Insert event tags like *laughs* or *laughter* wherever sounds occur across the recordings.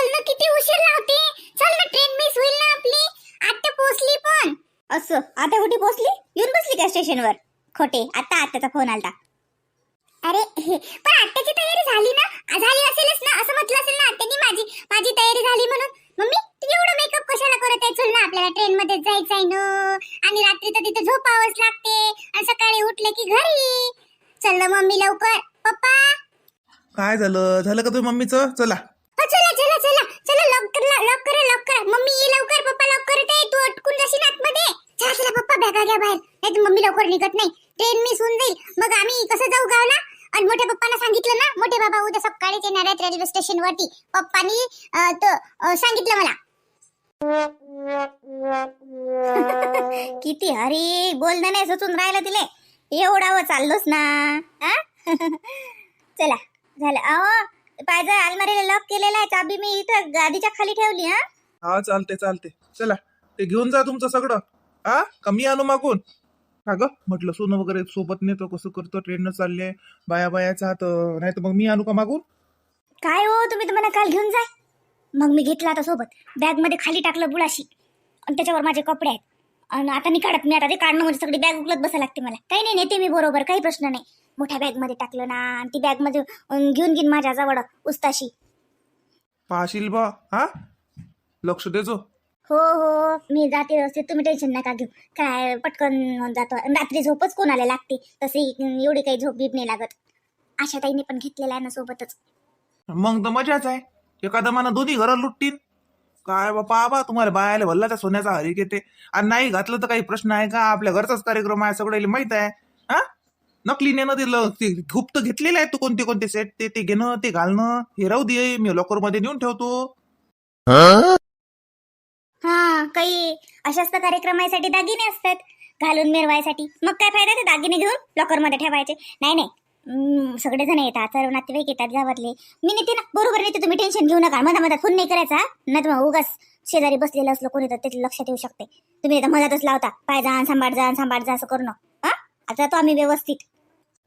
चल ना किती उशीर लावते. चल ना ट्रेन मिस होईल ना आपली. आता पोहोचली पण. असं आता कुठे पोहोचली? येऊन बसली का स्टेशनवर? खोटे आता आत्याचा फोन आलता. अरे पण आत्याची तयारी झाली ना? झाली असेलच ना असं म्हटलं असेल ना आत्यानी माझी. माझी तयारी झाली म्हणून. मम्मी तू एवढं मेकअप कशाला करत आहे? चल ना आपल्याला ट्रेन मध्ये जायचंय ना. आणि रात्री तर तिथे झोपावंच लागते. आणि सकाळी उठले की घरी. चल ना मम्मी लवकर. पप्पा. काय झालं? झालं का तुम्ही मम्मीचं? चला. हो चला चला चला. चला लवकर लॉक करा लॉक करा मम्मी ये लवकर. पप्पा लॉक करत आहे तू अटकून जाशील आतमध्ये. चला चला पप्पा बॅगा घ्या बाहेर. नाही तर मम्मी लवकर निघत नाही. ट्रेन मिस होऊन जाईल. मग आम्ही कसं जाऊ गावला? आणि मोठ्या पप्पांना सांगितलं ना मोठे बाबा उद्या सकाळीच येणार आहेत रेल्वे स्टेशन वरती पप्पानी अं, तो, अं, सांगितलं मला. *laughs* किती हरी. बोलणं नाही सुचून राहिलं तिले. एवढावं चाललोच ना. आ? *laughs* चला झालं. अहो पाहिजे अलमारीला लॉक केलेला आहे चाबी मी इथं गादीच्या खाली ठेवली हा? हा चालते चालते चला ते घेऊन जा तुमचं सगळं. हा कमी आणू मागून. का ग म्हटलं सोनं वगैरे सोबत नेतो कसं करतो ट्रेननं चालले बाया बायाचा हात नाही तर मग मी आणू का मागून? काय हो तुम्ही तुम्हाला काल घेऊन जाय मग मी घेतला आता सोबत. बॅगमध्ये खाली टाकलं बुळाशी आणि त्याच्यावर माझे कपडे आहेत. आणि आता मी काढत मी आता ते काढणं म्हणजे सगळी बॅग उकलत बसायला लागते मला. काही नाही नेते मी बरोबर काही प्रश्न नाही. मोठ्या बॅगमध्ये टाकलं ना आणि ती बॅगमध्ये अं, घेऊन घेईन माझ्या जवळ उस्ताशी. पाहशील बा हा? लक्ष देजो हो हो मी जाते व्यवस्थित तुम्ही टेन्शन नका घेऊ. काय पटकन जातो. रात्री झोपच कोणाला लागते? तशी एवढी काही झोप बीप नाही लागत. आशा ताईने पण घेतलेला आहे ना सोबतच. मग तर मजाच आहे. एखादा मला दोन्ही घरं लुटतील. काय बापा बा तुम्हाला बायाला भल्लाचा सोन्याचा हरी येते आणि नाही घातलं तर काही प्रश्न आहे का? आपल्या घरचाच कार्यक्रम आहे सगळ्याला माहीत आहे. हा? नकली नेणं दिलं. ते गुप्त घेतलेलं आहे तू कोणते कोणते सेट ते ते घेणं ते घालणं. हे राहू दे मी लॉकरमध्ये नेऊन ठेवतो. हा काही अशाच तर कार्यक्रमासाठी दागिने असतात. घालून मिरवायसाठी. मग काय फायदा ते दागिने घेऊन लॉकरमध्ये ठेवायचे? नाही नाही. सगळे जण येतात सर्व नातेवाईक येतात गावातले. मी नेते ना बरोबर नेते तुम्ही टेन्शन घेऊ नका. मधा मधात फोन नाही करायचा नाही तर मग उगाच शेजारी बसलेलं असलं कोणी तर त्याच्या लक्षात येऊ शकते. तुम्ही आता मधातच लावता. पाय जा सांभाळ जा सांभाळ जा असं करू नका. आता तो आम्ही व्यवस्थित.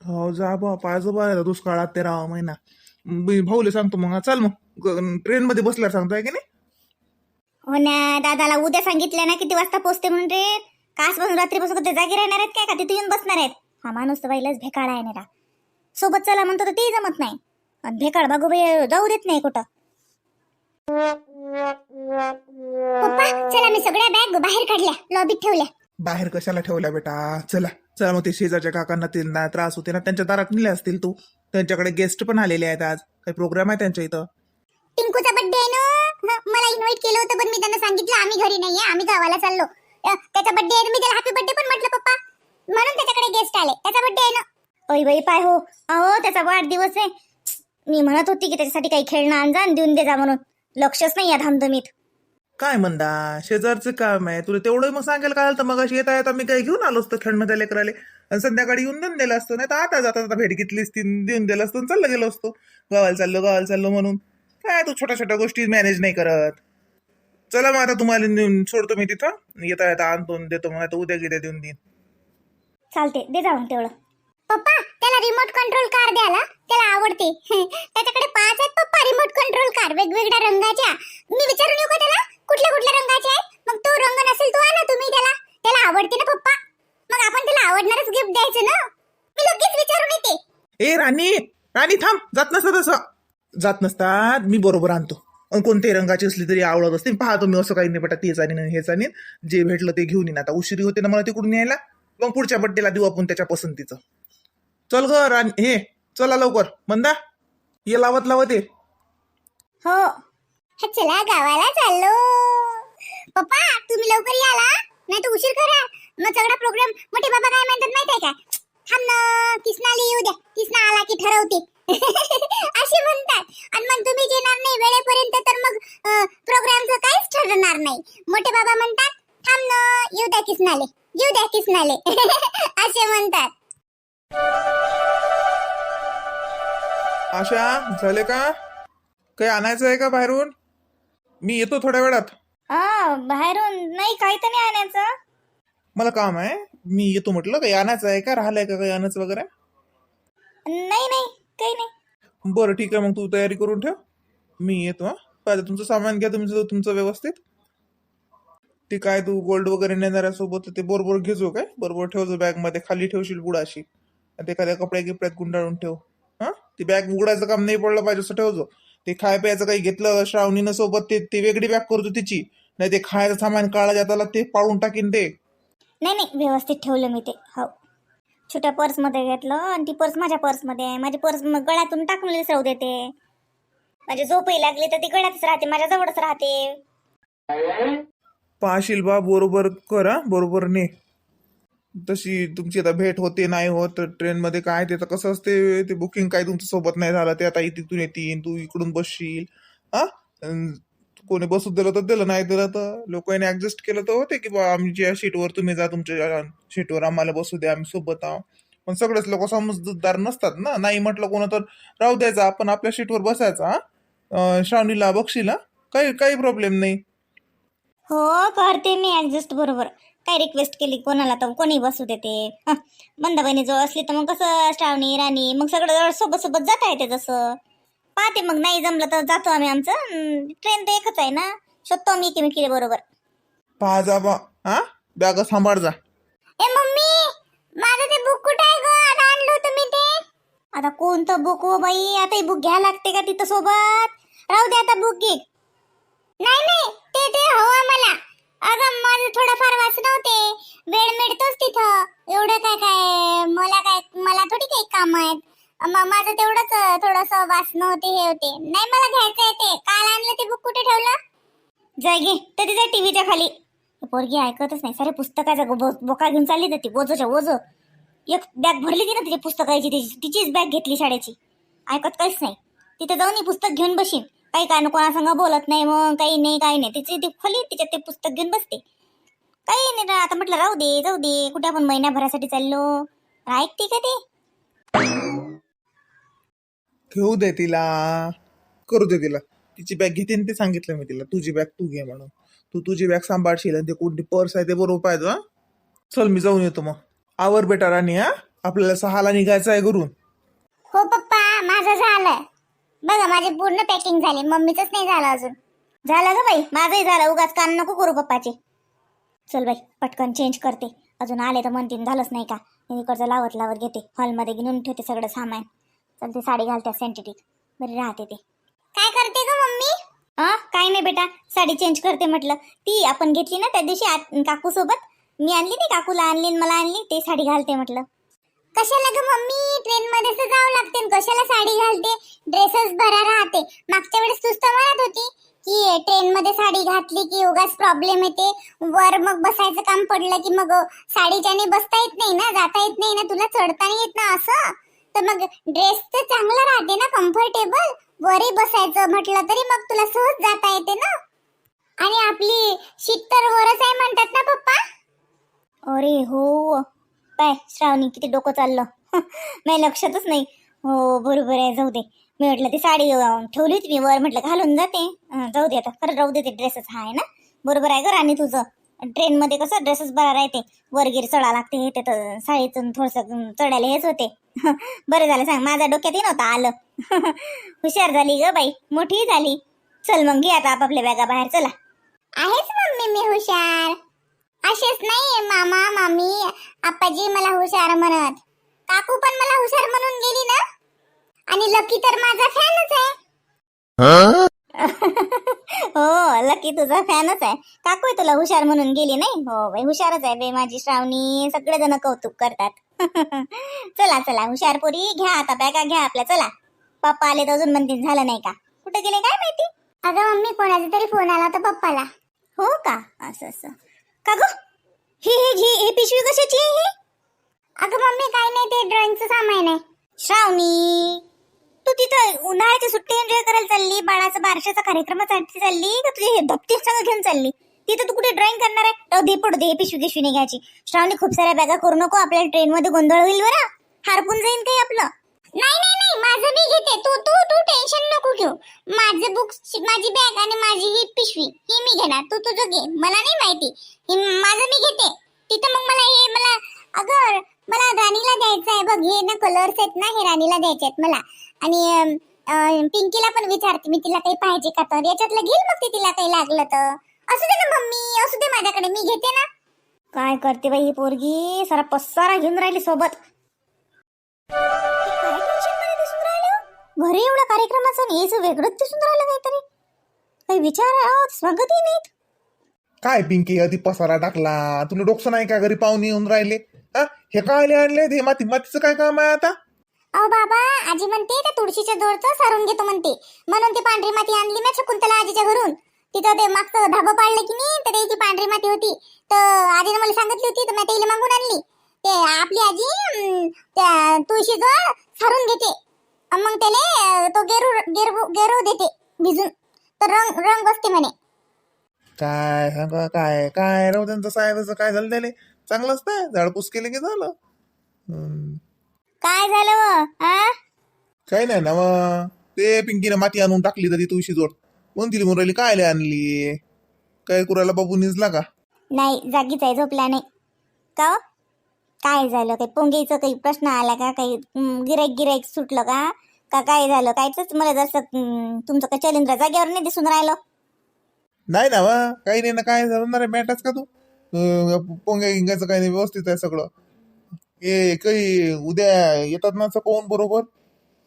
हो जा बा पाहिजे बा दुष्काळात तेरावा महिना. मी भाऊले सांगतो मग चल मग. ट्रेन मध्ये बसल्यावर सांगतोय की नाही? हो ना दादाला उद्या सांगितलं ना किती वाजता पोचते म्हणून रे. कासपासून रात्रीपासून ते जागी राहणार आहेत काय? का तिथे येऊन बसणार आहेत? हा माणूस तर पहिलाच भेकाळ आहे ना सोबत चला म्हणतो तर ते जमत नाही. आणि भेकाळ बागू बाई जाऊ देत नाही कुठं. पप्पा चला मी सगळ्या बॅग बाहेर काढल्या लॉबीत ठेवल्या. बाहेर कशाला ठेवल्या बेटा? चला. चला मग ते शेजारच्या काकांना त्यांना त्रास होते ना त्यांच्या दारात नेले असतील तू. त्यांच्याकडे गेस्ट पण आलेले आहेत आज. काही प्रोग्राम आहे त्यांच्या इथं? टिंकूचा बर्थडे आहे ना? मला इन्व्हाइट केलं होतं पण मी त्यांना सांगितलं आम्ही घरी नाहीये आम्ही गावाला चाललो. त्याचा बर्थडे आहे ना, मी त्याला हॅपी बर्थडे पण म्हटलं पप्पा. म्हणून त्याच्याकडे गेस्ट आले. त्याचा बर्थडे आहे ना? ओय बाई पाय हो. अहो त्याचा वाढदिवस आहे. मी म्हणत होती की त्याच्यासाठी काही खेळणं आणजा आणि देऊन दे जा म्हणून. लक्षच नाही या धामधमीत. काय म्हणता? शेजारचं काम आहे. तुला तेवढं मग सांगेल काय तर मग अशी येता येता मी काही घेऊन आलो असतो खेळणं त्या लेकराले. आणि संध्याकाळी येऊन देऊन दिलं असतं. नाही तर आता जाता जाता भेट घेतली असती देऊन दिलं असतं चाललं गेलो असतो. गावाला चाललो गावाला चाललो म्हणून. काय तू छोट्या छोट्या गोष्टी मॅनेज नाही करत? चला मग आता तुम्हाला नेऊन सोडतो मी तिथं. येता येता आणतो देतो मग. आता उद्या गिद्या देऊन देईन. चालते दे जाऊन तेवढं. पप्पा त्याला रिमोट कंट्रोल कार द्याला त्याला आवडते. *laughs* त्याच्याकडे पाच आहेत पप्पा. रिमोट कंट्रोल कार वेगवेगळ्या रंगाच्या. मी विचारून येऊ का त्याला? कुठल्या कुठल्या रंगाचे आहेत? मग तो रंग नसेल तो आणा तुम्ही त्याला. त्याला आवडते ना पप्पा. मग आपण त्याला आवडणारच गिफ्ट द्यायचं ना? मी लगेच विचारून येते. ए राणी राणी थांब. जात नसतं तसं. जात नसतात मी बरोबर आणतो. अन कोणत्याही रंगाची असली तरी आवडत असते. पाहतो मी असं काही नाही बेटा तेच आणि हेच आणि जे भेटलं ते घेऊन येईन. आता उशिरी होते ना मला तिकडून यायला मग पुढच्या बड्डेला देऊ आपण त्याच्या पसंतीचं. चल ग राणी हे चला लवकर. मंदा ये लावत लावत ये. हा, चला गावाला चाललो. पप्पा तुम्ही लवकर याला नाही तर उशीर करा. मग सगळा प्रोग्राम मोठे बाबा काय म्हणतात माहिती आहे का? थांब ना किसनाला येऊ द्या. किसना आला की ठरवते. *laughs* असे म्हणतात. आणि मग तुम्ही येणार नाही वेळेपर्यंत तर मग प्रोग्रामचं काहीच ठरणार नाही. मोठे बाबा म्हणतात थांब ना येऊ द्या किसनाले. येऊ द्या किसनाले. *laughs* असे म्हणतात. आशा झाले का? काही आणायचं आहे का बाहेरून? मी येतो थोड्या वेळात. बाहेरून नाही काही तर नाही आणायचं. मला काम आहे. मी येतो म्हटलं काही आणायचं आहे का? राहिलंय का काही आणायचं वगैरे? नाही नाही काही नाही. बरं ठीक आहे. मग तू तयारी करून ठेव. मी येतो हा. पाहिजे तुमचं सामान घ्या तुमचं तुमचं व्यवस्थित. ते काय तू गोल्ड वगैरे नेणाऱ्या सोबत ते बरोबर घेजो काय? बरोबर ठेवजो बॅगमध्ये. खाली ठेवशील बुडाशी. आणि ते एखाद्या कपड्या गिपड्यात गुंडाळून ठेव. हा? ती बॅग उघडायचं काम नाही पडलं पाहिजे असं ठेवजो. ते खाय प्यायचं काही घेतलं श्रावणीनं सोबत ते ते वेगळी बॅग करतो तिची. नाही ते खायचं सामान काढा जाताला ते पाळून टाकीन ते. नाही नाही व्यवस्थित ठेवलं मी ते. हो. छोट्या पर्समध्ये घेतलं आणि ती पर्स माझ्या पर्समध्ये आहे. माझी पर्स मग गळ्यातून टाकून विसरवू देते. माझी झोपही लागली तर ती गळ्यातच राहते माझ्या जवळच राहते. पाहशील बा बरोबर कर बरोबर ने. तशी तुमची आता भेट होते नाही होत ट्रेनमध्ये काय ते तर कसं असते ते बुकिंग काय तुमच्यासोबत नाही झालं ते आता तिथून येतील तू इकडून बसशील. हा? कोणी बसू दिलं तर दिलं नाही दिलं तर लोकांनी ऍडजस्ट केलं तर होते की बा आमच्या सीटवर तुम्ही जा तुमच्या सीटवर आम्हाला बसू द्या आम्ही सोबत आहोत. पण सगळेच लोक समजदार नसतात ना. नाही म्हटलं कोणा तर राहू द्यायचा आपण आपल्या सीटवर बसायचा श्रावणीला बक्षीला काही काही प्रॉब्लेम नाही. हो करते मी ऍडजस्ट बरोबर. काय रिक्वेस्ट केली कोणाला तर कोणी बसू देते. हं, बंदा बहिणी जवळ असली तर मग कसं श्रावणी राणी मग सगळं सोबत सोबत जाता येते जसं. पाहते मग नाही जमलं तर जातो आम्ही आमचं. ट्रेन तर एकच आहे ना. शोधतो आम्ही एकमेकीला बरोबर. पहा जा बा हा? बॅग सांभाळ जा. ए मम्मी! माझं ते बुक कुठे आहे ग? आता आणलं होतं मी ते. आता कोणतं बुक हो बाई? आता बुक घ्या लागते का तिथं सोबत? राहू दे आता बुक घे. नाही नाही ते ते हवं मला अगं माझं थोडंफार वाचन होते वेळ मिळतोच तिथं. एवढं काय काय? मला काय मला थोडी काही काम आहेत. माझं तेवढंच थोडस वाचणं होते हे होते. नाही मला घ्यायचं आहे ते. काल आणलं ते बुक कुठे ठेवलं? जाय घे. तर तिच्या टीव्हीच्या खाली. पोरगी ऐकतच नाही. सारे पुस्तकाचा बो- बोका घेऊन चालली तर ती ओझोच्या ओझ. एक बॅग भरली की ना तिच्या पुस्तकाची. तिची तिचीच बॅग घेतली शाळेची. ऐकत काहीच नाही. तिथे जाऊन ही पुस्तक घेऊन बशीन. काही काय कोणासंग बोलत नाही मग काही नाही काही नाही. तिची ती खोली तिच्यात ते पुस्तक घेऊन बसते. काही नाही रा- आता म्हटलं राहू दे जाऊ दे. कुठे आपण महिन्याभरासाठी चाललो? ऐकते का ते? घेऊ दे तिला. करू दे तिला. तिची बॅग घेते आणि ते सांगितलं मी तिला. तुझी बॅग तू घे म्हणून. तू तुझी बॅग सांभाळशील आणि ते कोणती पर्स आहे ते बरोबर पाहिजे हा? चल मी जाऊन येतो मग. आवर बेटा राणी हा? आपल्याला सहाला निघायचं आहे घरून. हो पप्पा माझं झालं बघा माझी पूर्ण पॅकिंग झाली. मम्मीच नाही झालं अजून. झालं ग बाई माझंही झालं. उगाच कान नको करू पप्पाचे. चल बाई पटकन चेंज करते. अजून आले तर म्हणतील झालंच नाही का? मी इकडचं लावत लावत घेते. हॉलमध्ये घेऊन ठेवते सगळं सामान. चल ते साडी घालते सेंटिटिक बरी राहते ते. काय करते ग मम्मी? हा काय नाही बेटा साडी चेंज करते म्हटलं. ती आपण घेतली ना त्या दिवशी काकू सोबत? मी आणली नाही काकूला आणली आणि मला आणली ते साडी घालते म्हटलं. कशाला ग मम्मी? ट्रेन मध्ये तर जावं लागते कशाला साडी घालते? ड्रेसेस भरा राहते. मागच्या वेळेस तूच तर म्हणत होती की ट्रेन मध्ये साडी घातली की उगाच प्रॉब्लेम येते. वर मग बसायचं काम पडलं की मग साडीच्याने बसता येत नाही ना? जाता येत नाही ना? तुला चढता नाही येत ना असं? तर मग ड्रेस तर चांगला राहते ना? कम्फर्टेबल वरही बसायचं म्हटलं तरी मग तुला सहज जाता येते ना? आणि आपली शीट तर वरच आहे म्हणतात ना पप्पा? अरे हो. काय श्रावणी किती डोकं चाललं. नाही लक्षातच नाही. हो बरोबर आहे जाऊ दे. मी म्हटलं ती साडी ठेवली होती मी वर. म्हटलं घालून जाते. जाऊ दे आता. खरं राहू दे ते ड्रेसेस हा आहे ना. बरोबर आहे ग आणि तुझं. ट्रेनमध्ये कसं ड्रेसेस बरा राहते. वरगीर चढा लागते हे ते तर साडीतून थोडंसं चढायला हेच होते. बरं झालं सांग. माझ्या डोक्यातही नव्हतं आलं. हुशार झाली ग बाई. मोठी झाली. चल मग घे आता आपापल्या बॅगा बाहेर. चला. आहेच मम्मी मी हुशार. असेच नाही मामा मामी आप्पाजी मला हुशार म्हणत. काकू पण मला हुशार म्हणून गेली ना? आणि लकी तर माझा फॅनच आहे. *laughs* हो लकी तुझा फॅनच आहे. काकू आहे तुला हुशार म्हणून गेली नाही? हो बाई हुशारच आहे बाई माझी श्रावणी. सगळेजण कौतुक करतात. *laughs* चला चला हुशार पोरी घ्या आता बॅगा घ्या आपल्या चला. पप्पा आले तर अजून म्हणतील झालं नाही का? कुठे गेले काय माहिती? अगं मम्मी कोणाचा तरी फोन आला होता पप्पाला. हो का? असं असं. का ग? हे हे हे हे पिशवी कशाची आहे हे? अगं मम्मी काय नाही ते ड्रॉइंगचं सामान आहे. श्रावणी तू तिथं उन्हाळ्याची सुट्टी एन्जॉय करायला चालली बाळाचा बारशाचा कार्यक्रमासाठी चालली का तुझे हे धपते सगळं घेऊन चालली? तिथं तू कुठे ड्रॉइंग करणार आहे? राहू दे पडू दे हे पिशवी पिशवी घ्यायची श्रावणी खूप साऱ्या बॅगा करू नको आपल्याला ट्रेनमध्ये गोंधळ होईल बरं. हारपून जाईल काही आपलं. नाही नाही नाही माझं मी घेते. तू तू तू टेन्शन नको घेऊ. माझं बुक माझी बॅग आणि माझी ही पिशवी ही मी घेणार. तू तुझं घे. मला नाही माहिती. ही माझं मी घेते. तिथं मग मला हे मला अगं मला राणीला द्यायचं आहे. बघ हे ना कलर्स आहेत ना हे राणीला द्यायचे आहेत मला. आणि पिंकीला पण विचारते. मी तिला काही पाहिजे का तर? याच्यातलं घेईल मग ते तिला काही लागलं तर? असू दे ना मम्मी. असू दे माझ्याकडे. मी घेते ना. काय करते बाई ही पोरगी? सारा पसारा घेऊन राहिली सोबत. घरी एवढा कार्यक्रमाचं आणि याचं वेगळंच दिसून राहिलं काहीतरी. काही विचार स्वागतही नाहीत. काय पिंकी आधी पसारा टाकला. तुला डोकसं नाही का घरी पाहुणे येऊन राहिले? हा हे काय आणले? हे माती मातीचं काय काम आहे आता? अहो बाबा आजी म्हणते त्या तुळशीच्या जोडचं सारून घेतो म्हणते. म्हणून ती पांढरी माती आणली ना शकुंतला आजीच्या घरून. तिथं ते मागचं धाबं पाडलं की नाही तर त्याची पांढरी माती होती. तर आजीने मला सांगितली होती तर मी त्याला मागून आणली. ते आपली आजी त्या तुळशीजवळ सारून घेते. मग त्याले अं, तो गेरू गेरू गेरू देते भिजून. तर रंग रंग बसते म्हणे. काय सांगा काय काय? राहू त्यांचं साहेबाचं काय झालं त्याले? चांगलंच नाही झाडपूस केले की झालं? हम्म. काय झालं व? आ? काही नाही ना मग ते पिंकीने माती आणून टाकली तरी तुळशी जोड म्हणून म्हणून राहिली? काय आणली? काय कुराला बाबू निजला का? नाही जागीच आहे झोपला नाही. का हो? काय झालं? काही पोंगीचं काही प्रश्न आला का? काही गिराईक गिराईक सुटलं का? का काय झालं? कायच मला जसं तुमचं का चलिंद्र जागेवर नाही दिसून राहिलं? नाही ना वा काही नाही ना काय झालं? रे मॅटाच का तू? पोंग्या गिंग्याचं काही नाही व्यवस्थित आहे सगळं. ए काही उद्या येतात ना कोण बरोबर?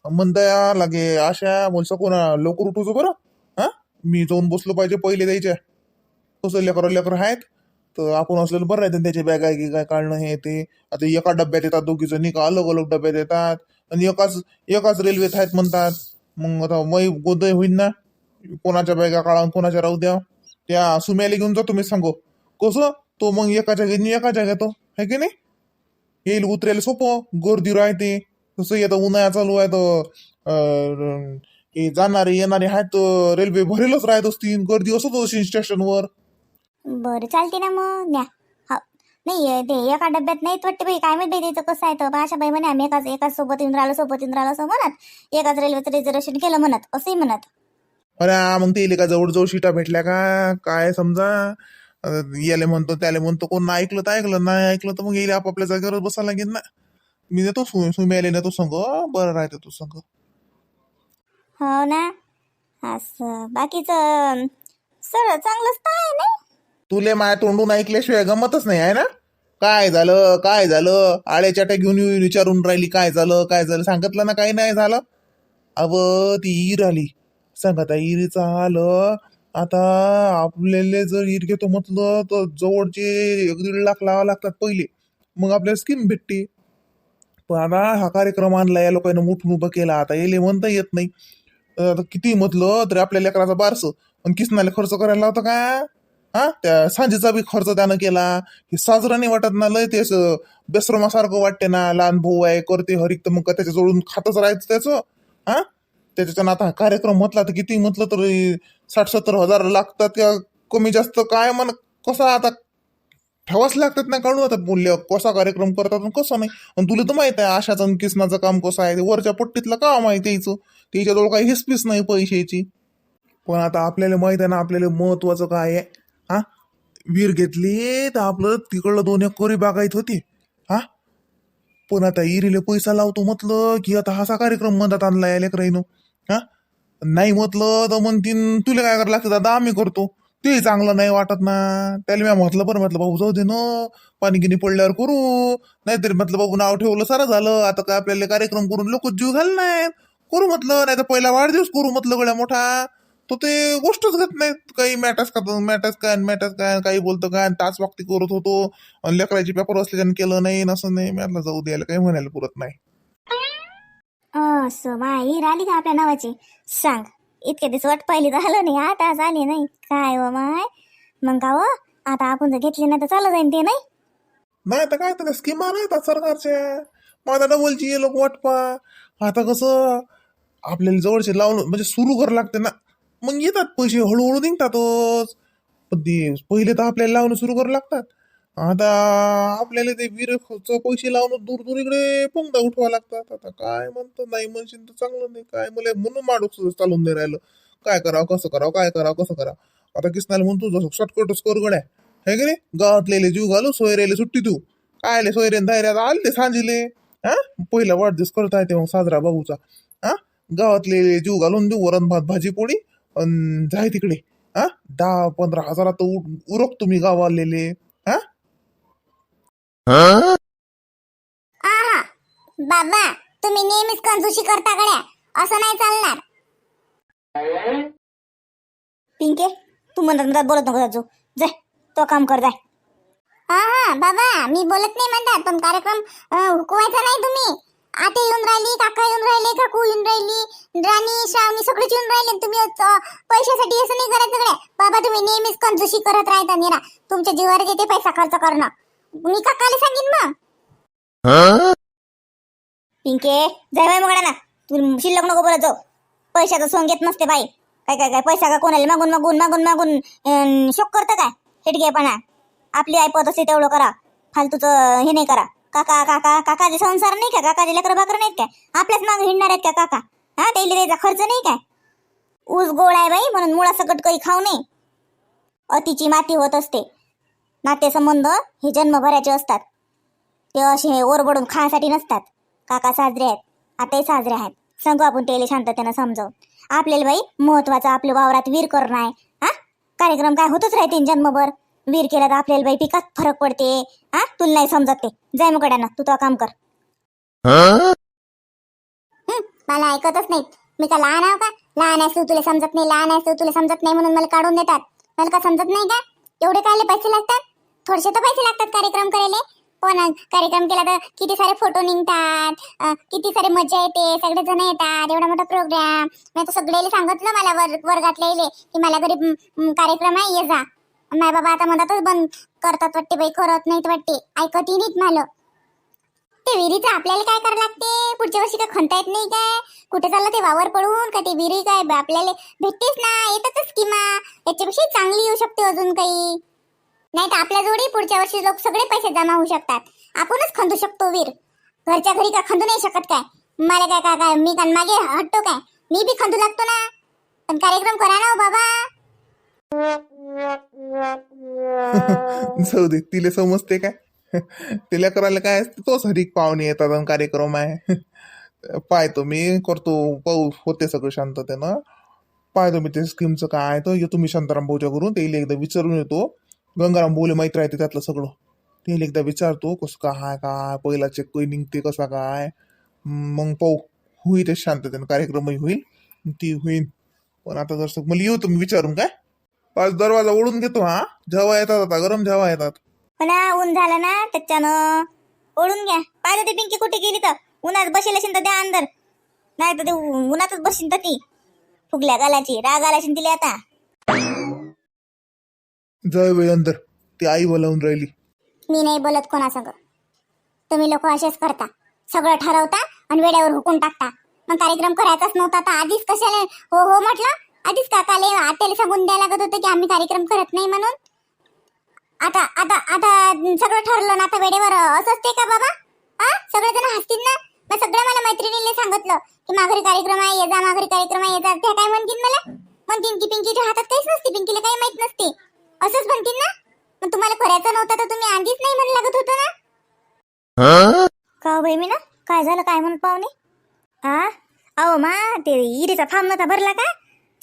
म्हणता लागे आशा बोलसा कोणा लवकर उठवतो बरं? हा? मी जाऊन बसलो पाहिजे पहिले द्यायच्या कसं लेकर लेकर आहेत. तर आपण असलेलं बरं राहतं त्याचे बॅग आहे की काय काढणं हे ते. आता एका डब्यात येतात दोघी जणी का अलग अलग डब्यात येतात. आणि एकाच एकाच रेल्वेत आहेत म्हणतात. मग आता मै गोदय होईन ना? कोणाच्या बॅगा काढा कोणाच्या राहू द्या. त्या सुम्याला घेऊन जा तुम्ही सांगो. कसं? तो मग एका जागेत एकाच्या एका जागेत है की नाही? येईल उतरायला सोपं. गर्दी राहते. तसं येतं उन्हाळा चालू आहे तर जाणारे येणारे आहेत रेल्वे भरेलच राहत असतील. गर्दी असत असेल स्टेशनवर बरं चालते ना मग न्या. हा नाही ते एका डब्यात नाहीत वाटते बाई काय माहिती बाई त्याचं कसं आहे तर. अशा बाई म्हणे आम्ही एकाच एकाच सोबत येऊन राहिलो सोबत येऊन राहिलो असं म्हणत. एकाच रेल्वेचं रिझर्वेशन केलं म्हणत. असंही म्हणत. अरे हा, मग ते का जवळजवळ शिटा भेटल्या का? काय समजा? अं, याले म्हणतो त्याले म्हणतो कोण ऐकलं तर ऐकलं नाही ऐकलं तर मग येईल आपापल्या जागेवर बसायला लागेल ना. मी देतो सु सुम्याले नेतो संग बरं राहते तू संग. हो ना. असं. बाकीचं सर चांगलंच तर आहे नाही? तुले माया तोंडून ऐकल्याशिवाय गमतच नाही आहे ना? काय झालं? काय झालं? आळ्याच्या घेऊन येऊन विचारून राहिली काय झालं? काय झालं? सांगितलं ना काही नाही झालं. अव ती ईर आली. सांगा त्या इरीचं आलं आता आपल्याला जर ईर घेतो म्हटलं तर जवळचे एक दीड लाख लावा लागतात पहिले. मग आपल्याला स्कीम भेटते. पण आता हा कार्यक्रम आणला या लोकांनी मोठून उभं केला. आता येले म्हणता येत नाही. आता किती म्हटलं तरी आपल्या लेकराचा बारसं. आणि किसनाला खर्च करायला होता का? हा? त्या सांजेचा बी खर्च त्यानं केला. हे साजरा नाही वाटत ना लय ते बेश्रमासारखं बेसरमासारखं वाटते ना लहान भाऊ आहे करते हरिक तर मग का त्याच्या जोडून खातच राहायचं त्याचं हा? त्याच्यानं आता हा कार्यक्रम म्हटला तर किती म्हटलं तरी साठ सत्तर हजार लागतात किंवा कमी जास्त काय? म्हण कसा आता ठेवाच लागतात ना काढून आता बोलले कसा कार्यक्रम करतात कसं नाही? आणि तुला तर माहीत आहे आशाचं आणि किसनाचं काम कसं आहे? ते वरच्या पट्टीतलं काम आहे त्याचं त्याच्याजवळ काही हिसपीस नाही पैशाची. पण आता आपल्याला माहीत आहे ना आपल्याला महत्वाचं काय आहे? हा? वीर घेतली तर आपलं तिकडलं दोन एकर बागायत होती. हा? पण आता इरीले पैसा लावतो म्हटलं की आता असा कार्यक्रम मधात आणला या लेकराईनं. हा? नाही म्हटलं तर म्हणतीन तुला काय करायला लागतं दादा? आम्ही करतो. ते चांगलं नाही वाटत ना. त्याला मी म्हटलं बरं म्हटलं भाऊ जाऊ दे ना. पाणी गिनी पडल्यावर करू. नाहीतरी म्हटलं बाबू नाव ठेवलं सारं झालं. आता काय आपल्याला कार्यक्रम करून लोक जीव घाल नाही करू म्हटलं नाही तर पहिला वाढदिवस करू म्हटलं गड्या मोठा. तो ते गोष्टच घेत नाहीत काही मॅटर्स का मॅटर्स काय मॅटर्स काय काही बोलतं काय तास वागती करत होतो. आणि लेकराची पेपर असल्याच्यानं केलं नाही नसं नाही. मॅटला जाऊ द्यायला काही म्हणायला पुरत नाही. असं माई राहिली का आपल्या नावाची? सांग. इतके दिवस वाट पाहिली तर आलं नाही. आता झाली नाही. काय व माय? मग का व आता आपण जर घेतली नाही तर चालू जाईन ते नाही? नाही तर काय तर स्कीमा राहतात सरकारच्या. माझा डबलची लोक वाटपा आता कसं? आपल्याला जवळचे लावलं म्हणजे सुरू करावं लागते ना. मग येतात पैसे हळूहळू निघतातच पण ते पहिले तर आपल्याला लावणं सुरू करावं लागतात. आता आपल्याला ते विरखचं पैसे लावणं दूर दूर इकडे पोंगदा उठवा लागतात. आता काय म्हणतो नाही म्हणशील तर चांगलं नाही. काय मला म्हणून माडूक चालून नाही राहिलं. काय करावं कसं करावं काय करावं कसं करावं. आता किसनाला म्हणतो जसं शॉर्टकटच कर गड्या. हे की नाही? गावातलेले जीव घालू सोयरेले सुट्टी तू काय आले सोयरेन धायऱ्यात आले सांजिले. हा? पहिला वाढदिवस करता येते मग साजरा बाबूचा. हा? गावातले जीव घालून देऊ वरण भात भाजी पोळी अन जाय तिकडे हा? दहा पंधरा हजारात उ- उरक तुम्ही गावालेले. हा? आहा. बाबा तुम्ही नेहमीच कंजूशी करता गड्या. असं नाही चालणार. पिंके तू म्हणत म्हणतात बोलत नको जाऊ. जाय तो काम कर जाय. हा हा बाबा मी बोलत नाही म्हणतात पण कार्यक्रम अं, हुकवायचा नाही तुम्ही. आते येऊन राहिली काका येऊन राहिले काकू येऊन राहिली राणी श्रावणी सगळेच येऊन राहिले. तुम्ही अं, पैशासाठी असं नाही करायचं गड्या बाबा तुम्ही नेहमीच कंजूशी करत राहता निरा. तुमच्या जीवावर येते पैसा खर्च करणं. मी काकाला सांगेन मग. पिंके जाय मग ना तू शिल्लक नको बोलत जाऊ. पैशाचं सोंग घेत नसते बाई. काय काय काय पैसा का कोणाला मागून मागून मागून मागून अं, शोक करतं काय? हेटगेपणा आपली ऐपत असते तेवढं करा. फालतूचं हे नाही करा. काका काका काकाचे संसार नाही का? काकाचे लेकर बाकर नाहीत काय? आपल्याच मागे हिंडणार आहेत का काका? हा त्याला त्याचा खर्च नाही काय? ऊस गोळ आहे बाई म्हणून मुळा सकट काही खाऊ नये. अतिची माती होत असते. नातेसंबंध हे जन्मभराचे असतात. ते असे ओरबडून खाण्यासाठी नसतात. काका साजरे आहेत. आताही साजरे आहेत. सांगू आपण त्याला शांततेनं समजावून. आपल्याला बाई महत्वाचं आपल्या वावरात वीर करणं आहे. हा? कार्यक्रम काय होतच राहते जन्मभर. वीर केला तर आपल्याला बाई पिकात फरक पडते. हा? तुला नाही समजत ते. जाय मग गड्यानं. तू तो काम कर. हं, मला ऐकतच नाहीत. मी का लहान आहो का? लहान असतो तुला समजत नाही. लहान असतो तुला समजत नाही म्हणून मला काढून देतात. मला का समजत नाही का? एवढे कायले पैसे लागतात? थोडेसे तर पैसे लागतात कार्यक्रम करायला. पण अं, कार्यक्रम केला तर किती सारे फोटो निघतात अं, किती सारे मजा येते सगळे जण येतात एवढा मोठा प्रोग्राम मी तर सगळ्याला सांगितलं मला वर्ग वर्गातल्या की मला घरी म, म, कार्यक्रम आहे ये जा. माय बाबा आता मधातच बंद करतात वाटते बाई करत नाहीत वाटते. ऐकत नाहीत मला. ते विहिरीचं आपल्याला काय करावं लागते? पुढच्या वर्षी काय खणता येत नाही काय? कुठे चाललं ते वावर पडून का ते विहिरी काय आपल्याला भेटतेच ना येतातच किमा याच्यापेक्षा चांगली येऊ शकते अजून काही. नाही तर आपल्या जोडी पुढच्या वर्षी लोक सगळे पैसे जमा होऊ शकतात. आपणच खंदू शकतो वीर घरच्या घरी का खंदू नाही शकत काय? मला काय काय काय मी कान मागे हटतो काय? मी बी खंदू लागतो ना. पण कार्यक्रम करा ना हो बाबा. *laughs* जाऊ दे तिला समजते काय? *laughs* तिला करायला काय असते? तोच हरिक पाहुणे येतात आणि कार्यक्रम आहे. *laughs* पाहतो मी करतो पाहू होते सगळं शांततेनं. पाहतो मी ते स्कीमचं काय तर येतो मी शांताराम भाऊच्या करून ते एकदा विचारून येतो. गंगाराम भाऊले माहीत राहते त्यातलं सगळं. ते एकदा विचारतो कसं काय काय? पहिला चेक काही निघते कसा काय? मग पाहू. होईल ते शांततेनं कार्यक्रमही होईल ती होईल पण आता जर मला येऊ तुम्ही विचारून काय? पाच दरवाजा ओढून घेतो हा. जेव्हा येतात आता गरम जेव्हा येतात. हो ना ऊन झालं ना त्याच्यानं. ओढून घ्या. पाहिजे ते पिंकी कुठे गेली तर? उन्हात बसेल असेल तर द्या अंदर. नाही तर ते उ- उन्हातच बसीन तर ती. फुगल्या गालाची राग आला असेल तिला आता. जय वय अंदर. ती आई बोलावून राहिली. मी नाही बोलत कोणासंग. तुम्ही लोक असेच करता. सगळं ठरवता आणि वेळेवर हुकून टाकता. मग कार्यक्रम करायचाच नव्हता तर आधीच कशाला हो हो म्हटलं? आधीच काकाले आत्याला सांगून द्यायला लागत होतं की आम्ही कार्यक्रम करत नाही म्हणून. आता आता आता सगळं ठरलं ना आता वेळेवर असंच ते का बाबा? आ सगळेजण हसतील ना? मग सगळं मला मैत्रिणीने सांगितलं की माघारी कार्यक्रम आहे ये जा माघारी कार्यक्रम आहे ये जा. त्या काय म्हणतील मला? म्हणतील की पिंकीच्या हातात काहीच नसते पिंकीला काही माहीत नसते. असंच म्हणतील ना? मग तुम्हाला करायचं नव्हतं तर तुम्ही आधीच नाही म्हणू लागत होतं ना? का हो बाई मी ना? काय झालं? काय म्हणत पाहुणे? आ? अहो मा ते इरेचा फार्म नव्हता भरला का?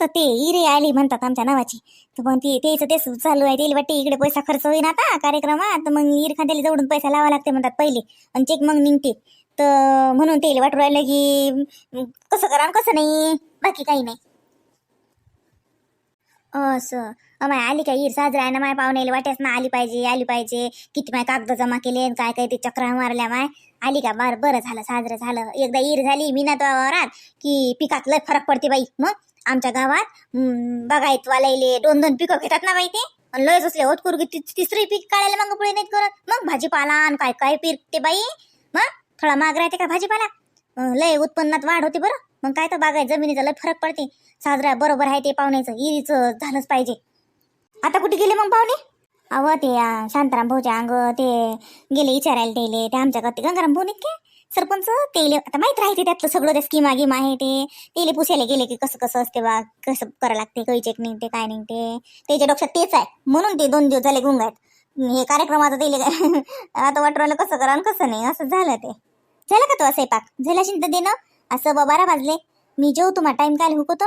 तर ते इरे आली म्हणतात आमच्या नावाची. तर मग ती तेच तेच चालू आहे. तेल वाटते इकडे पैसा खर्च होईन आता कार्यक्रमात. मग इर खांद्याला जवळून पैसा लावा लागते म्हणतात पहिले. आणि चेक मग निघते. तर म्हणून तेल वाटू राहिलं की कसं करा कसं नाही? बाकी काही नाही. असं. माय आली काय ईर साजरा आहे ना माय पाहुण्याला वाट्यास ना आली पाहिजे आली पाहिजे. किती माय कागद जमा केले आणि काय काय ते चक्रा मारल्या माय. आली का? बर बरं झालं साजरं झालं. एकदा ईर झाली मीना तो वावरात की पिकात लय फरक पडते बाई. मग आमच्या गावात बघायत बागायत वालायले दोन दोन पिकं घेतात ना बाई ते. आणि लयच असले होत कुरगी तिसरी पीक काढायला मग पुढे नाहीत करत. मग भाजीपाला आणि काय काय पिकते बाई? मग थोडा माग राहते का भाजीपाला? लय उत्पन्नात वाढ होते बरं. मग काय तर बागायत जमिनीचा लय फरक पडते. साजरा बरोबर आहे ते पाहुण्याचं. इरीचं झालंच पाहिजे. आता कुठे गेले मग पाहुणे? अहो ते अं, शांताराम भाऊच्या अंग ते गेले विचारायला तेले ते आमच्या गावात गंगाराम भाऊ नाहीत सरपंच तेले आता माहीत राहते त्यातलं सगळं त्या स्कीमा गिमा आहे ते. तेले पुसायला गेले की कसं कसं असते बा कसं करावं लागते काही चेक निघते काय निघते त्याच्या डोक्यात तेच आहे. म्हणून ते दोन दिवस झाले गुंग आहेत हे कार्यक्रमाचं तेले काय *laughs* आता वाटलं कसं करा कसं नाही असं झालं ते. झालं का तो स्वयंपाक? झाला असेल तर दे ना असं बारा वाजले. मी जेवतो तुम्हाला टाइम काय हुकतो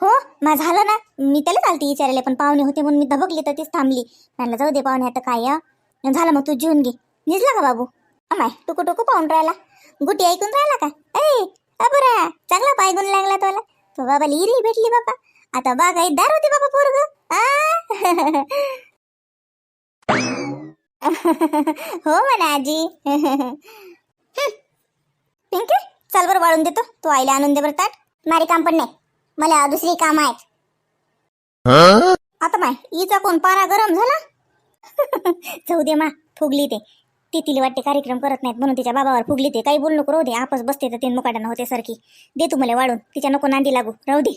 हो मा झालं ना. मी त्याला चालती विचारायला पण पाहुणे होते म्हणून मी धबकली तर तीच थांबली. म्हणलं जाऊ दे पाहुणे आता काय या. झालं मग तू जेवून घे. निजला का बाबू? अमाय टुकू टुकू पाहून राहिला. गुटी ऐकून राहिला का? ऐ अबरा चांगला पाय गुण लागला तुला. तो बाबा लिहिली भेटली बाबा. आता बागायतदार होते बाबा पोरग. हो म्हणा आजी. पिंकी चल बरं वाळून देतो. तू आईला आणून दे बरं ताट. मारी काम पण नाही. मला दुसरी काम आहेत. आता माय इचा कोण पारा गरम झाला? *laughs* जाऊ दे मा फुगली ते. ती तिला वाटते कार्यक्रम करत नाहीत म्हणून तिच्या बाबावर फुगली ते. काही बोलू नको राहू दे. आपस बसते तर तीन मुकाट्यानं होते सारखी. दे तू मला वाढून. तिच्या नको नांदी लागू. राहू दे.